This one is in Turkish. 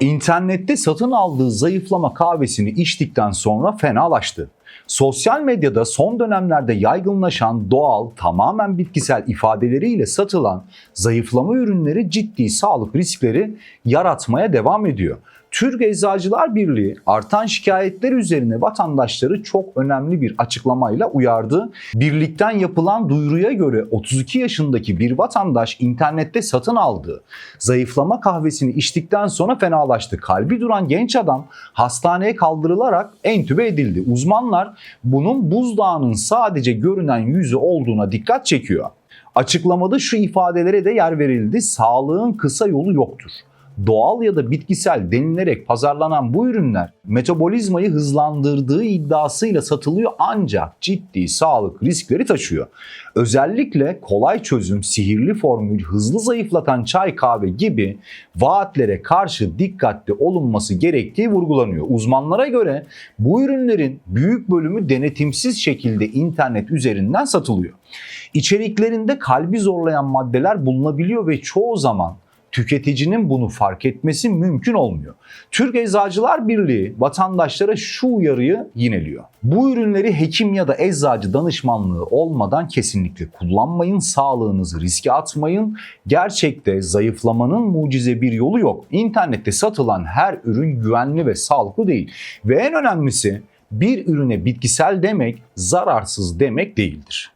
İnternette satın aldığı zayıflama kahvesini içtikten sonra fenalaştı. Sosyal medyada son dönemlerde yaygınlaşan doğal, tamamen bitkisel ifadeleriyle satılan zayıflama ürünleri ciddi sağlık riskleri yaratmaya devam ediyor. Türk Eczacılar Birliği artan şikayetler üzerine vatandaşları çok önemli bir açıklamayla uyardı. Birlikten yapılan duyuruya göre 32 yaşındaki bir vatandaş internette satın aldığı zayıflama kahvesini içtikten sonra fenalaştı. Kalbi duran genç adam hastaneye kaldırılarak entübe edildi. Uzmanlar bunun buzdağının sadece görünen yüzü olduğuna dikkat çekiyor. Açıklamada şu ifadelere de yer verildi. Sağlığın kısa yolu yoktur doğal ya da bitkisel denilerek pazarlanan bu ürünler metabolizmayı hızlandırdığı iddiasıyla satılıyor ancak ciddi sağlık riskleri taşıyor. Özellikle kolay çözüm, sihirli formül, hızlı zayıflatan çay kahve gibi vaatlere karşı dikkatli olunması gerektiği vurgulanıyor. Uzmanlara göre bu ürünlerin büyük bölümü denetimsiz şekilde internet üzerinden satılıyor. İçeriklerinde kalbi zorlayan maddeler bulunabiliyor ve çoğu zaman tüketicinin bunu fark etmesi mümkün olmuyor. Türk Eczacılar Birliği vatandaşlara şu uyarıyı yineliyor. Bu ürünleri hekim ya da eczacı danışmanlığı olmadan kesinlikle kullanmayın. Sağlığınızı riske atmayın. Gerçekte zayıflamanın mucize bir yolu yok. İnternette satılan her ürün güvenli ve sağlıklı değil. Ve en önemlisi bir ürüne bitkisel demek zararsız demek değildir.